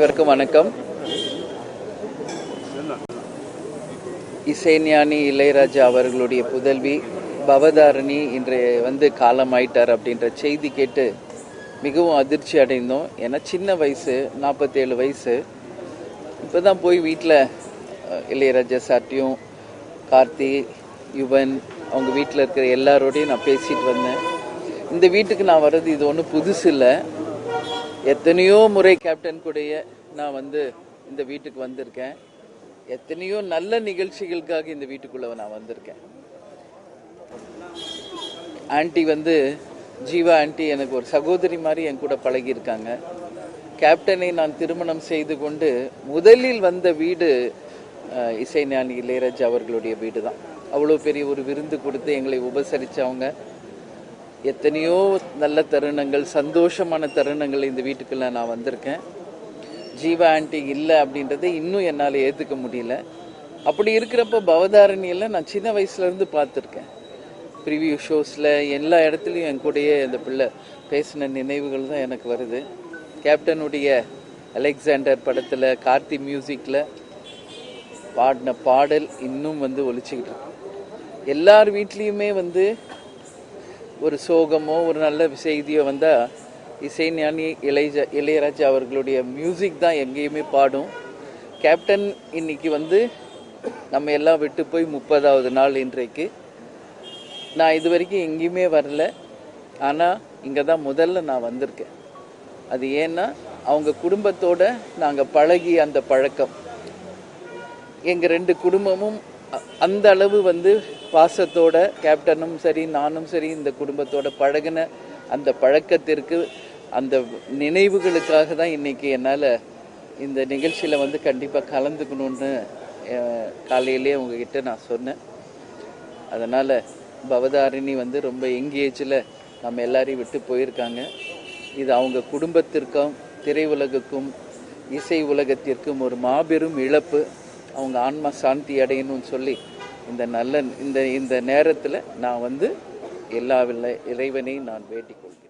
அனைவருக்கும் வணக்கம். இசைஞானி இளையராஜா அவர்களுடைய புதல்வி பவதாரணி இன்று வந்து காலமாயிட்டார் அப்படின்ற செய்தி கேட்டு மிகவும் அதிர்ச்சி அடைந்தோம். ஏன்னா சின்ன வயசு நாற்பத்தேழு வயசு. இப்போ தான் போய் வீட்டில் இளையராஜா சார்ட்டையும் கார்த்தி யுவன் அவங்க வீட்டில் இருக்கிற எல்லாரோடையும் நான் பேசிட்டு வந்தேன். இந்த வீட்டுக்கு நான் வர்றது இது ஒன்றும் புதுசு இல்லை எத்தனையோ முறை கேப்டன் கூடைய நான் வந்து இந்த வீட்டுக்கு வந்திருக்கேன். எத்தனையோ நல்ல நிகழ்ச்சிகளுக்காக இந்த வீட்டுக்குள்ள நான் வந்திருக்கேன். ஆன்ட்டி வந்து ஜீவா ஆண்டி எனக்கு ஒரு சகோதரி மாதிரி என் கூட பழகியிருக்காங்க. கேப்டனை நான் திருமணம் செய்து கொண்டு முதலில் வந்த வீடு இசைஞானி இளையராஜா அவர்களுடைய வீடு தான் அவ்வளோ பெரிய ஒரு விருந்து கொடுத்து எங்களை உபசரித்தவங்க எத்தனையோ நல்ல தருணங்கள் சந்தோஷமான தருணங்கள் இந்த வீட்டுக்குள்ள நான் வந்திருக்கேன். ஜீவா ஆன்ட்டி இல்லை அப்படின்றத இன்னும் என்னால் ஏற்றுக்க முடியல. அப்படி இருக்கிறப்ப பவதாரணியில் நான் சின்ன வயசுலேருந்து பார்த்துருக்கேன். ப்ரிவியூ ஷோஸில் எல்லா இடத்துலையும் என் கூடயே அந்த பிள்ளை பேசின நினைவுகள் தான் எனக்கு வருது. கேப்டனுடைய அலெக்சாண்டர் படத்தில் கார்த்தி மியூசிக்கில் பாடின பாடல் இன்னும் வந்து ஒழிச்சிக்கிட்டு இருக்கு. எல்லார் வீட்லேயுமே வந்து ஒரு சோகமோ ஒரு நல்ல செய்தியோ வந்தால் இசைஞானி இளையஜா இளையராஜா அவர்களுடைய மியூசிக் தான் எங்கேயுமே பாடும். கேப்டன் இன்னைக்கு வந்து நம்ம எல்லாம் விட்டு போய் முப்பதாவது நாள் இன்றைக்கு. நான் இது வரைக்கும் எங்கேயுமே வரல. ஆனால் இங்கே தான் முதல்ல நான் வந்திருக்கேன். அது ஏன்னா அவங்க குடும்பத்தோடு நாங்கள் பழகி அந்த பழக்கம். எங்கள் ரெண்டு குடும்பமும் அ- அந்த அளவு வந்து பாசத்தோட கேப்டனும் சரி நானும் சரி இந்த குடும்பத்தோட பழகின அந்த பழக்கத்திற்கு அந்த நினைவுகளுக்காக தான் இன்னைக்கு என்னால் இந்த நிகழ்ச்சியில் வந்து கண்டிப்பாக கலந்துக்கணும்னு காலையிலே உங்ககிட்ட நான் சொன்னேன். அதனால் பவதாரிணி வந்து ரொம்ப எங்கேஜில் நம்ம எல்லாரையும் விட்டு போயிருக்காங்க. இது அவங்க குடும்பத்திற்கும் திரையுலகுக்கும் இசை உலகத்திற்கும் ஒரு மாபெரும் இழப்பு. அவங்க ஆன்மா சாந்தி அடையணும்னு சொல்லி இந்த நல்ல இந்த இந்த நேரத்தில் நான் வந்து எல்லா வில்ல- இறைவனையும் நான் வேண்டிக் கொள்கிறேன்.